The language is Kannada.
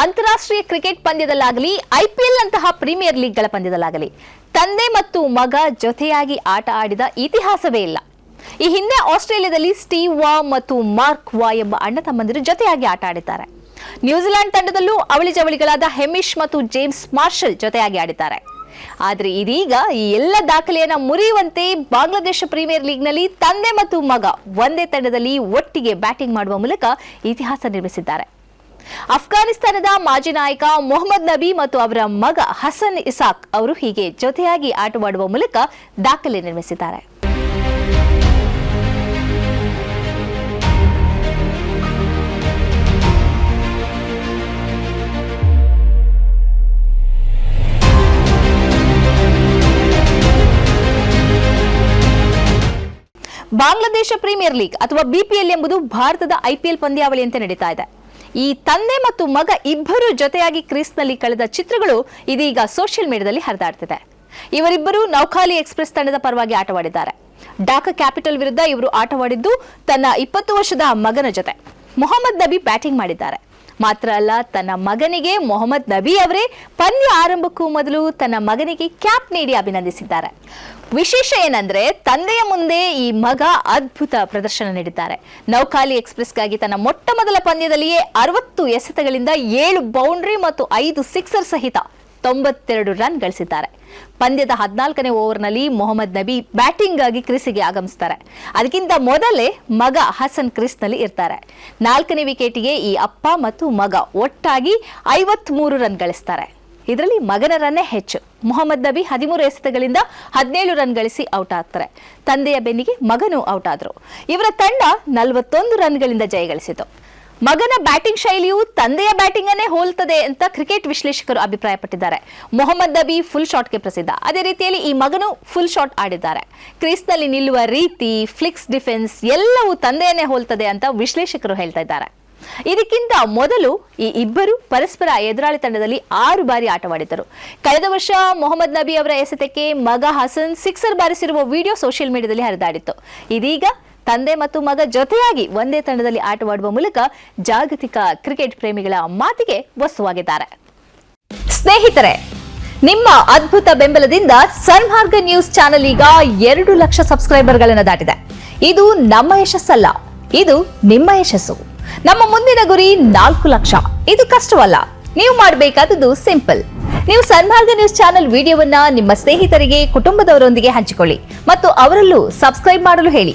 ಅಂತಾರಾಷ್ಟ್ರೀಯ ಕ್ರಿಕೆಟ್ ಪಂದ್ಯದಲ್ಲಾಗಲಿ ಐಪಿಎಲ್ ಅಂತಹ ಪ್ರೀಮಿಯರ್ ಲೀಗ್ಗಳ ಪಂದ್ಯದಲ್ಲಾಗಲಿ, ತಂದೆ ಮತ್ತು ಮಗ ಜೊತೆಯಾಗಿ ಆಟ ಆಡಿದ ಇತಿಹಾಸವೇ ಇಲ್ಲ. ಈ ಹಿಂದೆ ಆಸ್ಟ್ರೇಲಿಯಾದಲ್ಲಿ ಸ್ಟೀವ್ ವಾ ಮತ್ತು ಮಾರ್ಕ್ ವಾ ಎಂಬ ಅಣ್ಣ ತಮ್ಮಂದಿರು ಜೊತೆಯಾಗಿ ಆಟ ಆಡಿದ್ದಾರೆ. ನ್ಯೂಜಿಲೆಂಡ್ ತಂಡದಲ್ಲೂ ಅವಳಿ ಜವಳಿಗಳಾದ ಹೆಮಿಶ್ ಮತ್ತು ಜೇಮ್ಸ್ ಮಾರ್ಷಲ್ ಜೊತೆಯಾಗಿ ಆಡಿದ್ದಾರೆ. ಆದರೆ ಇದೀಗ ಈ ಎಲ್ಲ ದಾಖಲೆಯನ್ನ ಮುರಿಯುವಂತೆ ಬಾಂಗ್ಲಾದೇಶ ಪ್ರೀಮಿಯರ್ ಲೀಗ್ನಲ್ಲಿ ತಂದೆ ಮತ್ತು ಮಗ ಒಂದೇ ತಂಡದಲ್ಲಿ ಒಟ್ಟಿಗೆ ಬ್ಯಾಟಿಂಗ್ ಮಾಡುವ ಮೂಲಕ ಇತಿಹಾಸ ನಿರ್ಮಿಸಿದ್ದಾರೆ. ಅಫ್ಘಾನಿಸ್ತಾನದ ಮಾಜಿ ನಾಯಕ ಮೊಹಮ್ಮದ್ ನಬಿ ಮತ್ತು ಅವರ ಮಗ ಹಸನ್ ಇಸಾಕ್ ಅವರು ಹೀಗೆ ಜೊತೆಯಾಗಿ ಆಟವಾಡುವ ಮೂಲಕ ದಾಖಲೆ ನಿರ್ಮಿಸಿದ್ದಾರೆ. ಬಾಂಗ್ಲಾದೇಶ ಪ್ರೀಮಿಯರ್ ಲೀಗ್ ಅಥವಾ ಬಿಪಿಎಲ್ ಎಂಬುದು ಭಾರತದ ಐಪಿಎಲ್ ಪಂದ್ಯಾವಳಿಯಂತೆ ನಡೀತಾ ಇದೆ. ಈ ತಂದೆ ಮತ್ತು ಮಗ ಇಬ್ಬರು ಜೊತೆಯಾಗಿ ಕ್ರೀಸ್ನಲ್ಲಿ ಕಳೆದ ಚಿತ್ರಗಳು ಇದೀಗ ಸೋಷಿಯಲ್ ಮೀಡಿಯಾದಲ್ಲಿ ಹರಿದಾಡ್ತಿದೆ. ಇವರಿಬ್ಬರು ನೌಖಾಲಿ ಎಕ್ಸ್ಪ್ರೆಸ್ ತಂಡದ ಪರವಾಗಿ ಆಟವಾಡಿದ್ದಾರೆ. ಡಾಕ ಕ್ಯಾಪಿಟಲ್ ವಿರುದ್ಧ ಇವರು ಆಟವಾಡಿದ್ದು ತನ್ನ ಇಪ್ಪತ್ತು ವರ್ಷದ ಮಗನ ಜೊತೆ. ಮೊಹಮ್ಮದ್ ನಬಿ ಬ್ಯಾಟಿಂಗ್ ಮಾಡಿದ್ದಾರೆ. ಮಾತ್ರ ಅಲ್ಲ, ತನ್ನ ಮಗನಿಗೆ ಮೊಹಮ್ಮದ್ ನಬಿ ಅವರೇ ಪಂದ್ಯ ಆರಂಭಕ್ಕೂ ಮೊದಲು ತನ್ನ ಮಗನಿಗೆ ಕ್ಯಾಪ್ ನೀಡಿ ಅಭಿನಂದಿಸಿದ್ದಾರೆ. ವಿಶೇಷ ಏನಂದ್ರೆ, ತಂದೆಯ ಮುಂದೆ ಈ ಮಗ ಅದ್ಭುತ ಪ್ರದರ್ಶನ ನೀಡಿದ್ದಾರೆ. ನೌಕಾಲಿ ಎಕ್ಸ್ಪ್ರೆಸ್ಗಾಗಿ ತನ್ನ ಮೊಟ್ಟ ಮೊದಲ ಪಂದ್ಯದಲ್ಲಿಯೇ ಅರವತ್ತು ಎಸೆತಗಳಿಂದ ಏಳು ಬೌಂಡ್ರಿ ಮತ್ತು ಐದು ಸಿಕ್ಸರ್ ಸಹಿತ ತೊಂಬತ್ತೆರಡು ರನ್ ಗಳಿಸಿದ್ದಾರೆ. ಪಂದ್ಯದ ಹದಿನಾಲ್ಕನೇ ಓವರ್ನಲ್ಲಿ ಮೊಹಮ್ಮದ್ ನಬಿ ಬ್ಯಾಟಿಂಗ್ ಆಗಿ ಕ್ರೀಸಿಗೆ ಆಗಮಿಸ್ತಾರೆ. ಅದಕ್ಕಿಂತ ಮೊದಲೇ ಮಗ ಹಸನ್ ಕ್ರಿಸ್ನಲ್ಲಿ ಇರ್ತಾರೆ. ನಾಲ್ಕನೇ ವಿಕೆಟಿಗೆ ಈ ಅಪ್ಪ ಮತ್ತು ಮಗ ಒಟ್ಟಾಗಿ ಐವತ್ಮೂರು ರನ್ ಗಳಿಸ್ತಾರೆ. ಇದರಲ್ಲಿ ಮಗನ ರನ್ನೇ ಹೆಚ್ಚು. ಮೊಹಮ್ಮದ್ ನಬಿ ಹದಿಮೂರು ಎಸೆತಗಳಿಂದ ಹದಿನೇಳು ರನ್ ಗಳಿಸಿ ಔಟ್ ಆಗ್ತಾರೆ. ತಂದೆಯ ಬೆನ್ನಿಗೆ ಮಗನೂ ಔಟ್ ಆದರು. ಇವರ ತಂಡ ನಲವತ್ತೊಂದು ರನ್ಗಳಿಂದ ಜಯಗಳಿಸಿತು ಮಗನ ಬ್ಯಾಟಿಂಗ್ ಶೈಲಿಯು ತಂದೆಯ ಬ್ಯಾಟಿಂಗ್ ಅನ್ನೇ ಹೋಲ್ತದೆ ಅಂತ ಕ್ರಿಕೆಟ್ ವಿಶ್ಲೇಷಕರು ಅಭಿಪ್ರಾಯಪಟ್ಟಿದ್ದಾರೆ. ಮೊಹಮ್ಮದ್ ನಬಿ ಫುಲ್ ಶಾಟ್ಗೆ ಪ್ರಸಿದ್ಧ. ಅದೇ ರೀತಿಯಲ್ಲಿ ಈ ಮಗನು ಫುಲ್ ಶಾಟ್ ಆಡಿದ್ದಾರೆ. ಕ್ರೀಸ್ನಲ್ಲಿ ನಿಲ್ಲುವ ರೀತಿ ಫ್ಲಿಕ್ಸ್ ಡಿಫೆನ್ಸ್ ಎಲ್ಲವೂ ತಂದೆಯನ್ನೇ ಹೋಲ್ತದೆ ಅಂತ ವಿಶ್ಲೇಷಕರು ಹೇಳ್ತಾ ಇದ್ದಾರೆ. ಇದಕ್ಕಿಂತ ಮೊದಲು ಈ ಇಬ್ಬರು ಪರಸ್ಪರ ಎದುರಾಳಿ ತಂಡದಲ್ಲಿ ಆರು ಬಾರಿ ಆಟವಾಡಿದ್ದರು. ಕಳೆದ ವರ್ಷ ಮೊಹಮ್ಮದ್ ನಬಿ ಅವರ ಎಸೆತಕ್ಕೆ ಮಗ ಹಸನ್ ಸಿಕ್ಸರ್ ಬಾರಿಸಿರುವ ವಿಡಿಯೋ ಸೋಷಿಯಲ್ ಮೀಡಿಯಾದಲ್ಲಿ ಹರಿದಾಡಿತ್ತು. ಇದೀಗ ತಂದೆ ಮತ್ತು ಮಗ ಜೊತೆಯಾಗಿ ಒಂದೇ ತಂಡದಲ್ಲಿ ಆಟವಾಡುವ ಮೂಲಕ ಜಾಗತಿಕ ಕ್ರಿಕೆಟ್ ಪ್ರೇಮಿಗಳ ಮಾತಿಗೆ ವಸ್ತುವಾಗಿದ್ದಾರೆ. ಸ್ನೇಹಿತರೆ, ನಿಮ್ಮ ಅದ್ಭುತ ಬೆಂಬಲದಿಂದ ಸನ್ಮಾರ್ಗ ನ್ಯೂಸ್ ಚಾನೆಲ್ ಈಗ ಎರಡು ಲಕ್ಷ ಸಬ್ಸ್ಕ್ರೈಬರ್ಗಳನ್ನು ದಾಟಿದೆ. ಇದು ನಮ್ಮ ಯಶಸ್ಸಲ್ಲ, ಇದು ನಿಮ್ಮ ಯಶಸ್ಸು. ನಮ್ಮ ಮುಂದಿನ ಗುರಿ ನಾಲ್ಕು ಲಕ್ಷ. ಇದು ಕಷ್ಟವಲ್ಲ, ನೀವು ಮಾಡಬೇಕಾದದ್ದು ಸಿಂಪಲ್. ನೀವು ಸನ್ಮಾರ್ಗ ನ್ಯೂಸ್ ಚಾನೆಲ್ ವಿಡಿಯೋವನ್ನ ನಿಮ್ಮ ಸ್ನೇಹಿತರಿಗೆ, ಕುಟುಂಬದವರೊಂದಿಗೆ ಹಂಚಿಕೊಳ್ಳಿ ಮತ್ತು ಅವರಲ್ಲೂ ಸಬ್ಸ್ಕ್ರೈಬ್ ಮಾಡಲು ಹೇಳಿ.